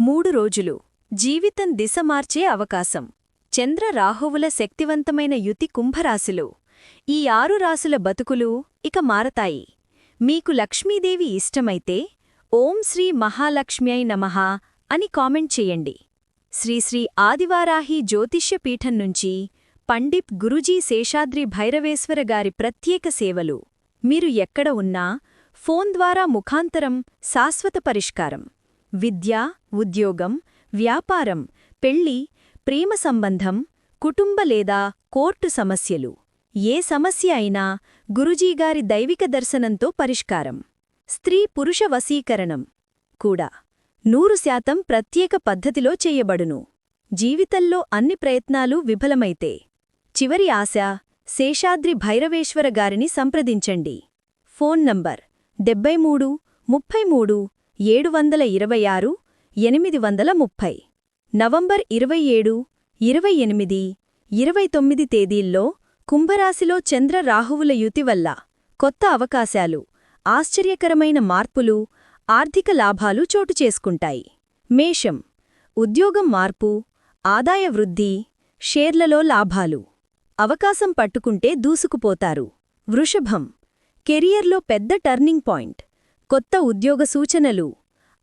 మూడు రోజులు జీవితం దిశ మార్చే అవకాశం. చంద్ర రాహువుల శక్తివంతమైన యుతి కుంభరాశులు. ఈ ఆరు రాసుల బతుకులు ఇక మారతాయి. మీకు లక్ష్మీదేవి ఇష్టమైతే ఓం శ్రీ మహాలక్ష్మ్యై నమః అని కామెంట్ చేయండి. శ్రీశ్రీ ఆదివారాహి జ్యోతిష్య నుంచి పండిప్ గురుజీ శేషాద్రి భైరవేశ్వర గారి ప్రత్యేక సేవలు. మీరు ఎక్కడ ఉన్నా ఫోన్ ద్వారా ముఖాంతరం శాశ్వత పరిష్కారం. విద్య ఉద్యోగం వ్యాపారం పెళ్ళి ప్రేమ సంబంధం కుటుంబ లేదా కోర్టు సమస్యలు. ఏ సమస్య అయినా గురుజీగారి దైవిక దర్శనంతో పరిష్కారం. స్త్రీ పురుష వశీకరణం కూడా నూరు శాతం ప్రత్యేక పద్ధతిలో చేయబడును. జీవితంలో అన్ని ప్రయత్నాలు విఫలమైతే చివరి ఆశ శేషాద్రి భైరవేశ్వర గారిని సంప్రదించండి. ఫోన్ నంబర్ డెబ్బై మూడు ముప్పై మూడు ఏడు వందల ఇరవై ఆరు ఎనిమిది వందల ముప్పై. నవంబర్ ఇరవై ఏడు ఇరవై ఎనిమిది ఇరవై తొమ్మిది తేదీల్లో కుంభరాశిలో చంద్ర రాహువుల యుతి వల్ల కొత్త అవకాశాలు ఆశ్చర్యకరమైన మార్పులు ఆర్థిక లాభాలు చోటు చేసుకుంటాయి. మేషం. ఉద్యోగం మార్పు ఆదాయ వృద్ధి షేర్లలో లాభాలు. అవకాశం పట్టుకుంటే దూసుకుపోతారు. వృషభం. కెరియర్లో పెద్ద టర్నింగ్ పాయింట్. కొత్త ఉద్యోగ సూచనలు.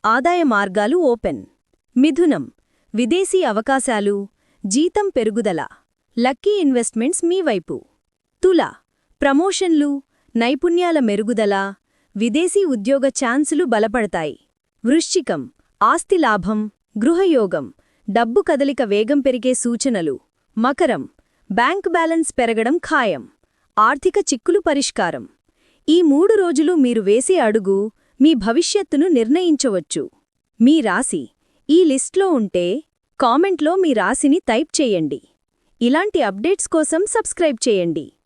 ఆదాయ మార్గాలు ఓపెన్. మిథునం. విదేశీ అవకాశాలు. జీతం పెరుగుదల. లక్కీ ఇన్వెస్ట్మెంట్స్ మీ వైపు. తుల. ప్రమోషన్లు. నైపుణ్యాల మెరుగుదల. విదేశీ ఉద్యోగ ఛాన్సులు బలపడతాయి. వృశ్చికం. ఆస్తి లాభం. గృహయోగం. డబ్బు కదలిక వేగం పెరిగే సూచనలు. మకరం. బ్యాంక్ బ్యాలెన్స్ పెరగడం ఖాయం. ఆర్థిక చిక్కులు పరిష్కారం. ఈ మూడు రోజులు మీరు వేసే అడుగు మీ భవిష్యత్తును నిర్ణయించవచ్చు. మీ రాశి. ఈ లిస్ట్లో ఉంటే కామెంట్లో మీ రాశిని టైప్ చేయండి. ఇలాంటి అప్డేట్స్ కోసం సబ్స్క్రైబ్ చేయండి.